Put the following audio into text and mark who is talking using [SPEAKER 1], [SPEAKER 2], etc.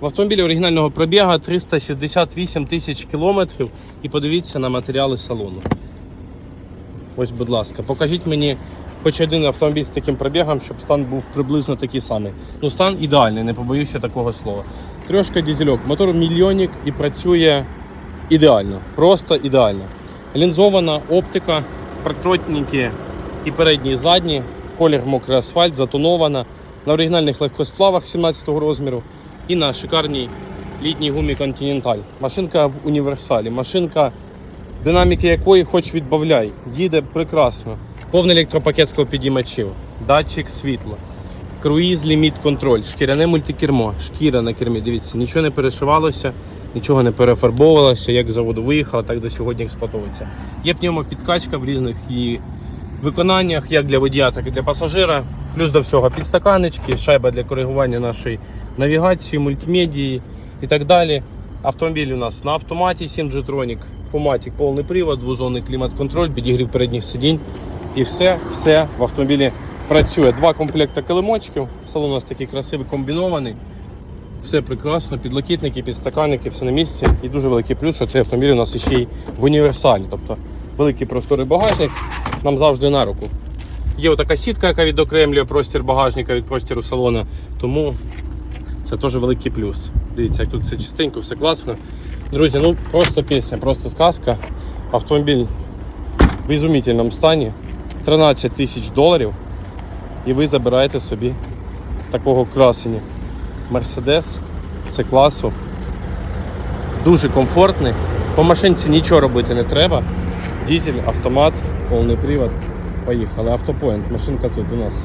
[SPEAKER 1] В автомобілі оригінального пробіга 368 тисяч кілометрів. І подивіться на матеріали салону. Ось, будь ласка, покажіть мені хоч один автомобіль з таким пробігом, щоб стан був приблизно такий самий. Ну, стан ідеальний, не побоюся такого слова. Трошка дізельок, мотор мільйонник і працює ідеально, просто ідеально. Лінзована оптика, протротники і передні, і задні, колір мокрий асфальт, затонована. На оригінальних легкосплавах 17 розміру і на шикарній літній гумі Continental. Машинка в універсалі, машинка динаміки якої хоч відбавляй, їде прекрасно. Повний електропакет склопідіймачів, датчик світла, круїз, ліміт контроль, шкіряне мультикермо, шкіра на кермі. Дивіться, нічого не перешивалося, нічого не перефарбовувалося, як заводу виїхала, так до сьогодні експлуатується. Є пневмопідкачка в різних її виконаннях, як для водія, так і для пасажира. Плюс до всього підстаканечки, шайба для коригування нашої навігації, мультимедії і так далі. Автомобіль у нас на автоматі 7G-Tronic, Фоматік, повний привод, двозонний клімат-контроль, підігрів передніх сидінь. І все, все в автомобілі працює. Два комплекти килимочків. Салон у нас такий красивий, комбінований. Все прекрасно, підлокітники, підстаканники, все на місці. І дуже великий плюс, що цей автомобіль у нас ще й в універсалі. Тобто великий просторий багажник нам завжди на руку. Є отака сітка, яка відокремлює простір багажника від простіру салону. Тому це теж великий плюс. Дивіться, як тут все чистенько, все класно. Друзі, ну просто пісня, просто сказка. Автомобіль в ізумітельному стані. 13 тисяч доларів. І ви забираєте собі такого красення. Мерседес це класу. Дуже комфортний. По машинці нічого робити не треба. Дізель, автомат, повний привод. Поїхали. Автопоинт. Машинка тут у нас